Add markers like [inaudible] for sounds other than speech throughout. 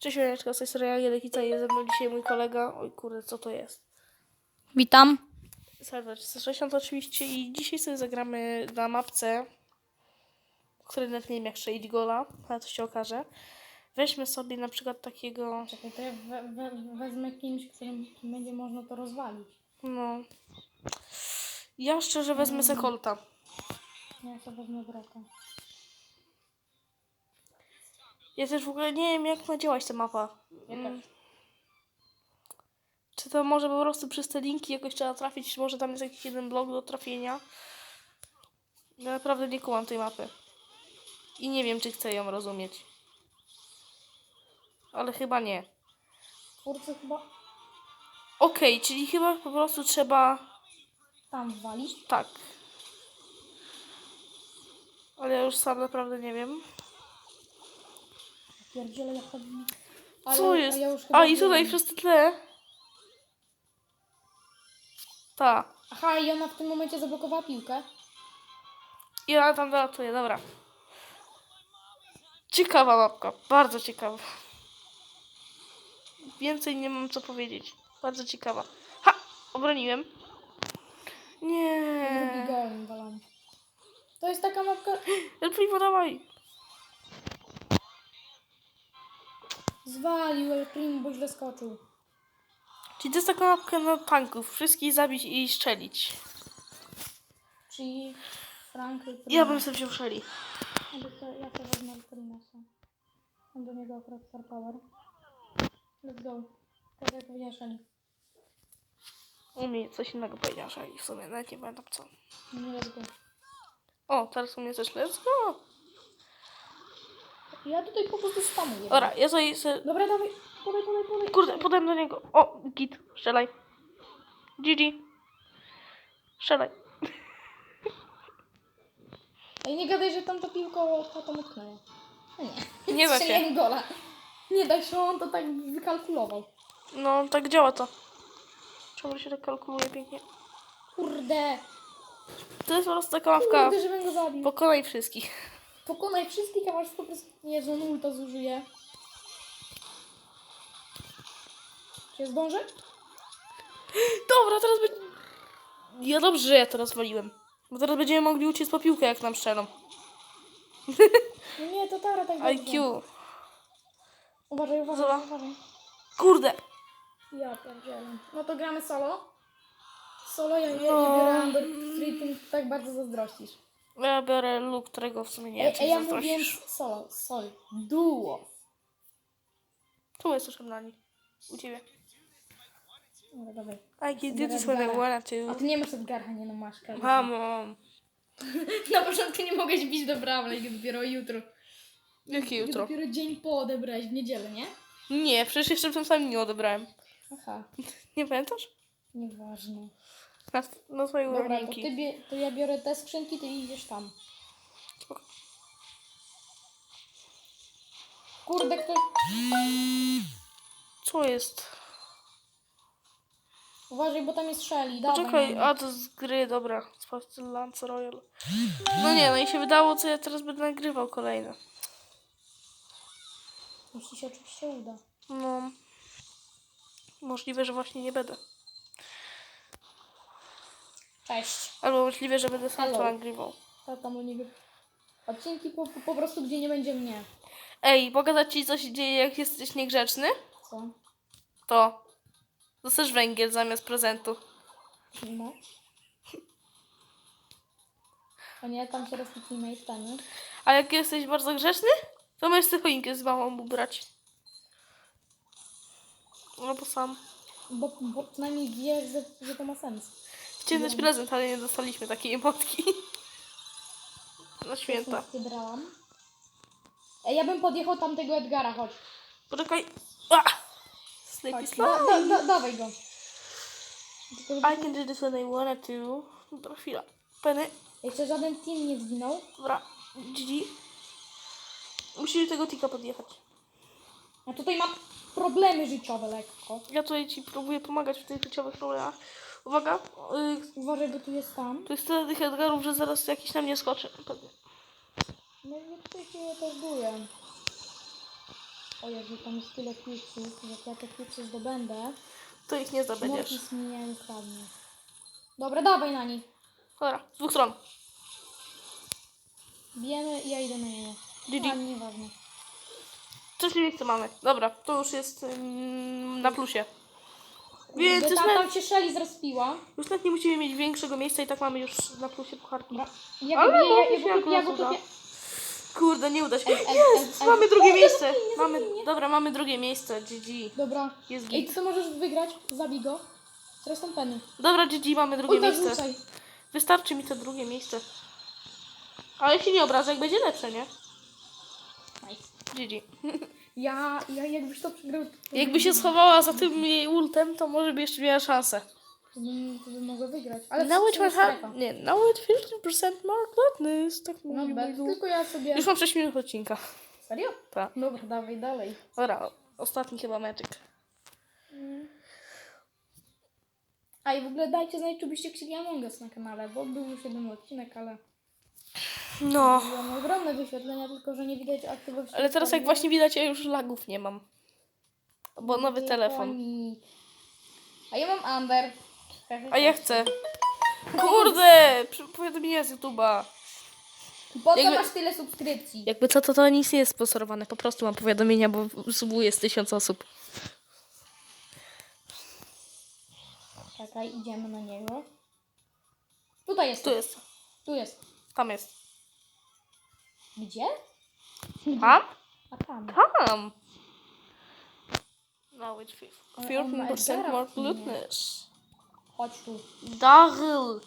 Cześć, Janeczka, z tej strony Jadekica i jest ze mną dzisiaj mój kolega. Oj kurde, co to jest? Witam. Serwer 360 oczywiście i dzisiaj sobie zagramy na mapce, której nawet nie wiem jak strzelić gola, ale to się okaże. Weźmy sobie na przykład takiego, Czekaj, to ja we, we, wezmę kimś, którym będzie można to rozwalić. no... Ja szczerze wezmę Sekolta. Ja sobie wezmę broka. Ja też w ogóle nie wiem jak ma działać ta mapa. Ja Mm. też. Czy to może po prostu przez te linki jakoś trzeba trafić, czy może tam jest jakiś jeden blok do trafienia? Ja naprawdę nie kumam tej mapy. I nie wiem, czy chcę ją rozumieć. Ale chyba nie. Twórcy chyba Okej, czyli chyba po prostu trzeba... tam walić. Tak. Ale ja już sam naprawdę nie wiem. Pierdziele to... Co a jest? Ja już chyba A i tutaj przez te tle. Ta. Aha, i ona w tym momencie zablokowała piłkę. I ona tam dolatuje, dobra. Ciekawa mapka, bardzo ciekawa. Więcej nie mam co powiedzieć. Bardzo ciekawa. Ha! Obroniłem. Drugi Nie. gol walam. To jest taka mapka... [gasps] Elfliwo, dawaj. Zwalił El Primo, bo źle skoczył. Czyli to jest taka mapka na tanków. Wszystkich zabić i strzelić. Czyli Frank El Primo. Ja bym sobie wziął szeli. Ja sobie wezmę El Primosa. Mam do niego akurat Star Power. Let's go. Tak jak powiedziałeś, Ani. U mnie coś innego powiedział szeli. W sumie nawet nie pamiętam co. No nie, let's go. O, teraz u mnie też let's go. Ja tutaj po prostu spamuję. Dobra, ja sobie... sobie... Dobra, dawaj. Podaj, podaj, podaj. Kurde, podałem do niego. O, git, strzelaj. GG. Strzelaj. [laughs] Ej, nie gadaj, że tam to piłko potem utknęło. No nie. Nie da się. Gola. Nie da się, on to tak wykalkulował. No, tak działa to. Czemu się tak kalkuluje pięknie? Kurde. To jest po prostu taka mapka. Kurde, żebym go zabił. Pokonaj wszystkich. Pokonaj wszystkich, a masz po prostu... Jezu, on ulta zużyje. Czy zdążę? Dobra, teraz będzie... Ja dobrze, że ja to rozwaliłem. Bo teraz będziemy mogli uciec po piłkę, jak nam strzelą. No nie, to Tara tak. IQ. Uważaj, uważaj, uważaj. Kurde. Ja pierdzielę. No to gramy solo? Solo ja, ja No. biorę Under Free, ty mi tak bardzo zazdrościsz. Ja biorę luk, którego w sumie nie wiem, czy ja zazdrościsz. mówiłem solo, solo. Duo. Tu jest już na nich. U ciebie. Dobra, dawaj. I can do this when I wanna A to. ty nie masz Edgarha, nie no masz Kelly. Mamo. [laughs] Na początku nie mogłeś bić do bramley, dopiero jutro. Jakie jutro? Dopiero dzień po odebrałeś w niedzielę, nie? Nie, przecież jeszcze w tym samym nie odebrałem. Aha, [laughs] Nie pamiętasz? nieważne. Na, na swoje Dobra, to, ty bie, to ja biorę te skrzynki, ty idziesz tam. Spoko. Kurde, ktoś... Co jest? Uważaj, bo tam jest Shelly, dawaj. Poczekaj, no. a to z gry, dobra. Sprawdź Lance Royal. No nie, no i się wydało, co ja teraz będę nagrywał kolejne. Jeśli się oczywiście uda. No. Możliwe, że właśnie nie będę. Cześć. Albo możliwe, że będę sam to Hello. nagrywał. Tata mu nie Odcinki po, po prostu, gdzie nie będzie mnie. Ej, pokazać ci, co się dzieje, jak jesteś niegrzeczny? Co? To dostajesz węgiel zamiast prezentu. No. A nie, tam się rozpocznijmy i wstanie. A jak jesteś bardzo grzeczny, to możesz tę choinkę z mamą ubrać. No bo sam. Bo, bo przynajmniej wiesz, że, że to ma sens. Chciałem dać prezent, ale nie dostaliśmy takiej emotki. [laughs] Na święta. Brałam. Ej, ja bym podjechał tamtego Edgara, chodź. Poczekaj. A! Snake chodź. is Da, da, da, dawaj go. Tylko, I can do this when I wanna to. Dobra, chwila. Penny. Jeszcze żaden team nie zginął. Dobra. GG. Musisz tego tika podjechać. A tutaj mam problemy życiowe lekko. Ja tutaj ci próbuję pomagać w tych życiowych problemach. Uwaga. Yy, Uważaj, bo tu jest tam. to jest tyle tych Edgarów, że zaraz jakiś na mnie skoczy. No i tutaj się buję. O Jezu, tam jest tyle kwiatków, że jak ja te kwiaty zdobędę, To ich nie zdobędziesz. Mortis mnie nie kradnie. Dobra, dawaj na nich. Dobra, z dwóch stron. Bijemy i ja idę na niego. GG. A, nieważne. Mniej co mamy. Dobra, to już jest ym, na plusie. Więc już tam, nawet, tam się Shelly zrespiła. już nawet nie musimy mieć większego miejsca i tak mamy już na plusie pucharki. Ja Ale ja, ja, ja go uda. kupię. Kurde, nie uda się. Ej, ej, Jest! ej, Mamy drugie miejsce. zabij mnie, Mamy, zabij mnie. dobra, mamy drugie miejsce. GG. Dobra. Jest Ej, git. ty to możesz wygrać. Zabij go. Teraz tam penny. Dobra, GG, mamy drugie Oj, tak miejsce. rzucaj. Wystarczy mi to drugie miejsce. Ale się nie obrażę, jak będzie lepsze, nie? Nice. GG. [laughs] Ja, ja jakbyś to przegrał, to Jakby się schowała za tym jej ultem, to może by jeszcze miała szansę. to bym, to bym mogła wygrać. Ale Now it, strefa. nie, now it 15% more gladness. Tak No mówi mój tylko ja sobie... Już mam 6 minut odcinka. Serio? Tak. Dobra, dawaj dalej. Dobra, ostatni chyba meczyk. A i w ogóle dajcie znać, czy byście chcieli Among Us na kanale, bo był już jeden odcinek, ale No. były ogromne wyświetlenia, tylko że nie widać aktywności. Ale teraz jak właśnie widać, ja już lagów nie mam. Bo nowy telefon. A ja mam Amber. A ja chcę. [laughs] Kurde! przy- Powiadomienia z YouTube'a. Po co Jakby- masz tyle subskrypcji? Jakby co, to to nic nie jest sponsorowane. Po prostu mam powiadomienia, bo subuje z tysiąc osób. Czekaj, idziemy na niego. Tutaj jest. Tu jest. Tu jest. Tam jest. Gdzie? Tam? A tam. Tam! No, it's Ale on ma 15% Edgara more w sumie. glutness. Chodź tu. Daryl!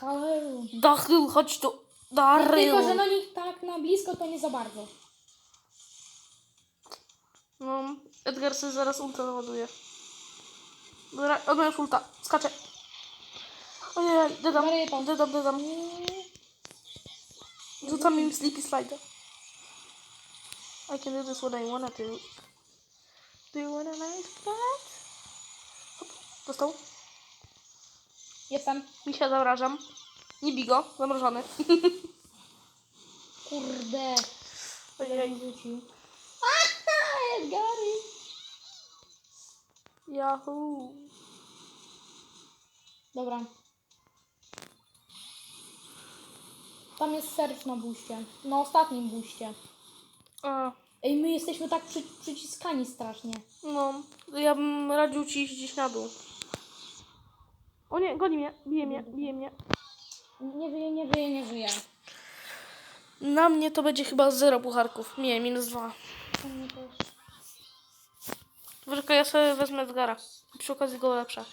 Halo. Daryl, chodź tu! Tylko, że Daryl! no nie tak na blisko to nie za bardzo. No, Edgar sobie zaraz ulta załaduje. Dobra, on już ulta. Skacze. Ojej, dodam, dodam, dodam. Rzucam im sleepy slide. I can do this when I wanna do. Do you wanna like that? Hop, dostał. Jestem. Misia zamrażam. Nie bij go, zamrożony. [laughs] Kurde. Ojej, Rzucił. Aha, Edgary. Yahoo. Dobra. Tam jest serc na buście. Na ostatnim buście. A, Ej, my jesteśmy tak przy, przyciskani strasznie. no, ja bym radził ci iść gdzieś na dół. O nie, goni mnie, bije mnie, bije mnie. Nie żyje, nie żyje, nie żyje. Na mnie to będzie chyba zero pucharków. Nie, minus dwa. To mnie też. Tylko ja sobie wezmę Edgara. Przy okazji go lepsze.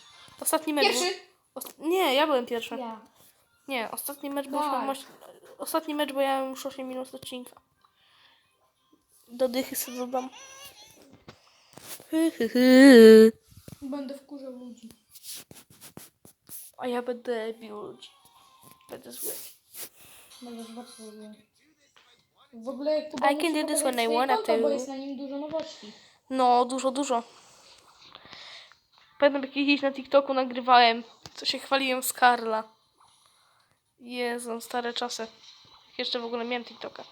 Ostatni mecz Pierwszy. Ost... Nie, ja byłem pierwszy. Ja. Nie, ostatni mecz był... Tak. już- Ostatni mecz, bo ja miałem już 8 minut odcinka. Do dychy sobie dodam. Hy, hy, hy. Będę wkurzał ludzi. A ja będę bił ludzi. Będę zły. Będę w ogóle. W ogóle jak tu I can do this when I wanna to. bo jest na nim dużo nowości. No, dużo, dużo. Pamiętam jak kiedyś na TikToku nagrywałem, co się chwaliłem z Karla. Jezu, stare czasy. Jeszcze w ogóle miałem TikToka.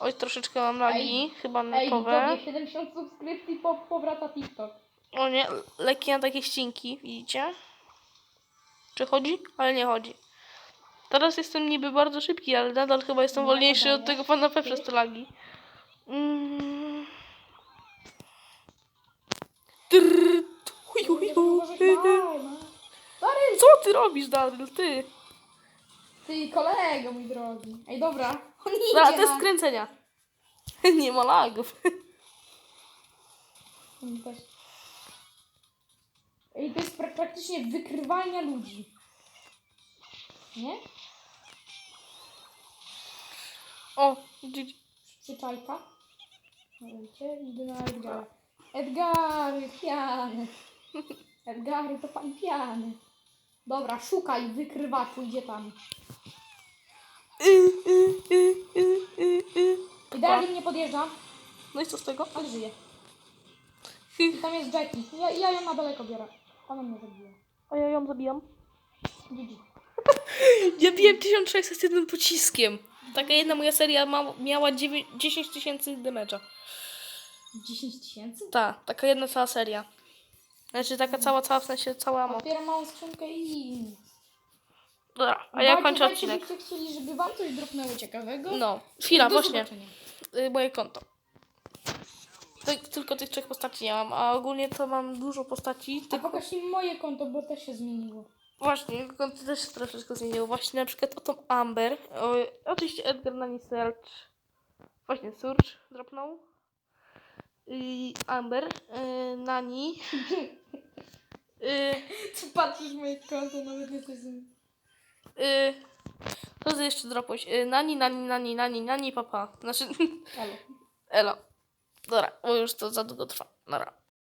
Oj, troszeczkę mam lagi, chyba Ej, netowe. tobie 70 subskrypcji po, powraca TikTok. O nie, lekkie na takie ścinki, widzicie? Czy chodzi? Ale nie chodzi. Teraz jestem niby bardzo szybki, ale nadal chyba jestem No, wolniejszy od tego pana P przez te lagi. Mm. Trrr. Uj, uj, Nie możesz uj. daj, no. Co ty robisz, Daryl? Ty? Ty kolego mój drogi. Ej, dobra. [laughs] On idzie Dobra, to jest na- skręcenia. [laughs] Nie ma lagów. Też. Ej, to jest pra- praktycznie wykrywania ludzi. Nie? O, GG. Przyczajka. No wiecie, idę na Edgara. Edgary, piany. [laughs] Edgary to pan piany. Dobra, szukaj wykrywaczu, idzie tam. Idealnie mnie podjeżdża, No i co z tego? ale żyje. I tam jest Jackie. Ja, ja ją na daleko biorę. Ona mnie zabiła. A ja ją zabijam. GG. [laughs] Ja biłem 1601 pociskiem. Taka jedna moja seria ma, miała dziewię- 10 tysięcy damage'a. 10 tysięcy? Ta, taka jedna cała seria. Znaczy taka cała, cała w sensie cała moc. Otwieram małą skrzynkę i... Dobra, a ja Dajcie- kończę odcinek. byście chcieli, żeby wam coś dropnęło ciekawego. No, chwila, Do właśnie. zobaczenia. Y, Moje konto. Ty, tylko tych trzech postaci nie mam, a ogólnie to mam dużo postaci. A pokaż im moje konto, bo też się zmieniło. właśnie, konto też się troszeczkę zmieniło. Właśnie na przykład o tą Amber. O, oczywiście Edgar na search. Właśnie Surge dropnął. I Amber, y, Nani. [laughs] Y, Czy patrzysz moje konto, nawet nie coś y, co ty jeszcze dropłeś? Y, nani, nani, nani, nani, nani, papa. Znaczy, [laughs] Elo. elo. Dobra, bo już to za długo trwa. Dobra.